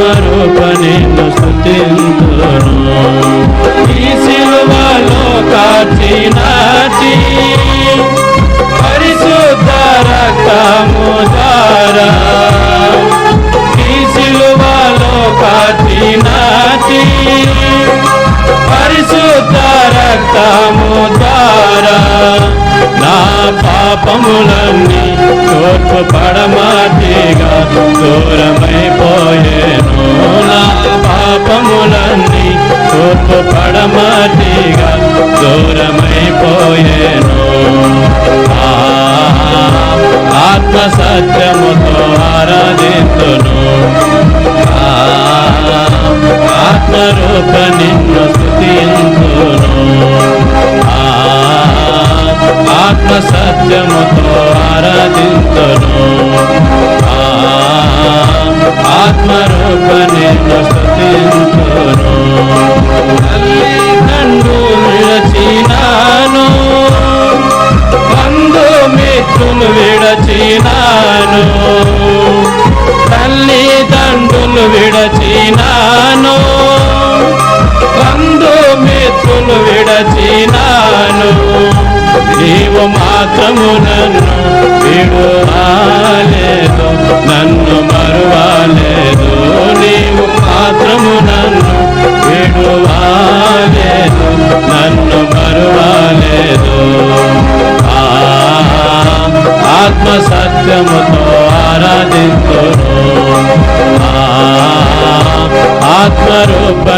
ఆత్మరూప నిన్ను స్థుతింతును ఈ సిలువలో కాచినాచి పరిశుద్ధ రక్తము దారా ఈ సిలువలో కాచినాచి పరిశుద్ధ రక్తము దారా నా పాపములన్నీ తూర్పు పడమా దూరమైపోయేను నా పాపములన్నీ తూర్పు పడమటిగా దూరమైపోయేను ఆ, ఆత్మ సత్యముతో ఆరాధితును. ఆత్మరూప నిన్ను స్థుతింతును ఆత్మ సత్యము ఆత్మరూప నిన్ను స్థుతింతును తల్లిదండ్రులు విడచినాను. బంధుమిత్రులు విడచినాను. తల్లిదండ్రులు విడచినాను. బంధుమిత్రులు విడచినాను. నీవు మాత్రము నన్ను విడువాలేదు. నన్ను మరు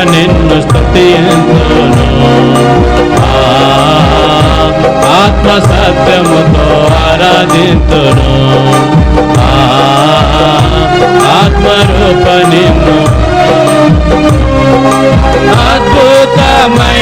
నిన్ను స్థుతింతును ఆ, ఆత్మ సత్యముతో ఆరాధింతును. ఆత్మరూప నిన్ను. అద్భుతమై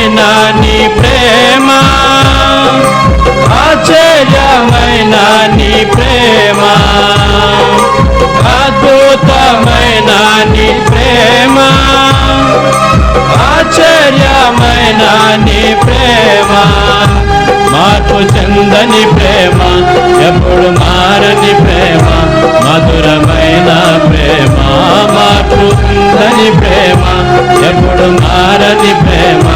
చందని చెందని ప్రేమ ఎప్పుడు మారని ప్రేమ మధురమైన ప్రేమ మాకు చందని ప్రేమ ఎప్పుడు మారని ప్రేమ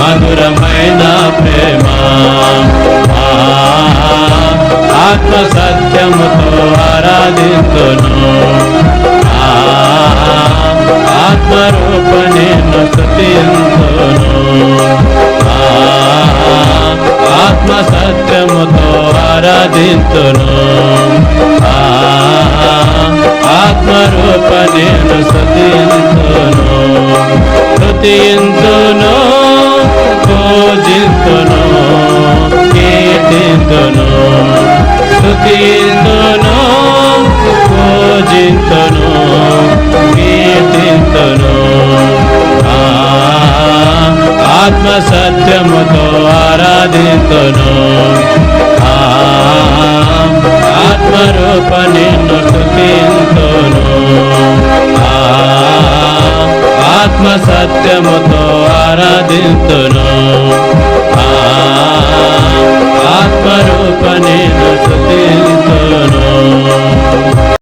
మధురమైన ప్రేమ. ఆత్మ సత్యముతో ఆరాధింతును. సత్యముతో ఆరాధింతును. ఆత్మరూప నేను స్థుతింతును స్థుతింతును పూజింతును కీర్తింతును. స్థుతింతును పూజింతును కీర్తింతును. ఆత్మ సత్యముతో ఆరాధింతును. నిన్ను స్థుతింతును ఆత్మ సత్యముతో ఆరాధింతును.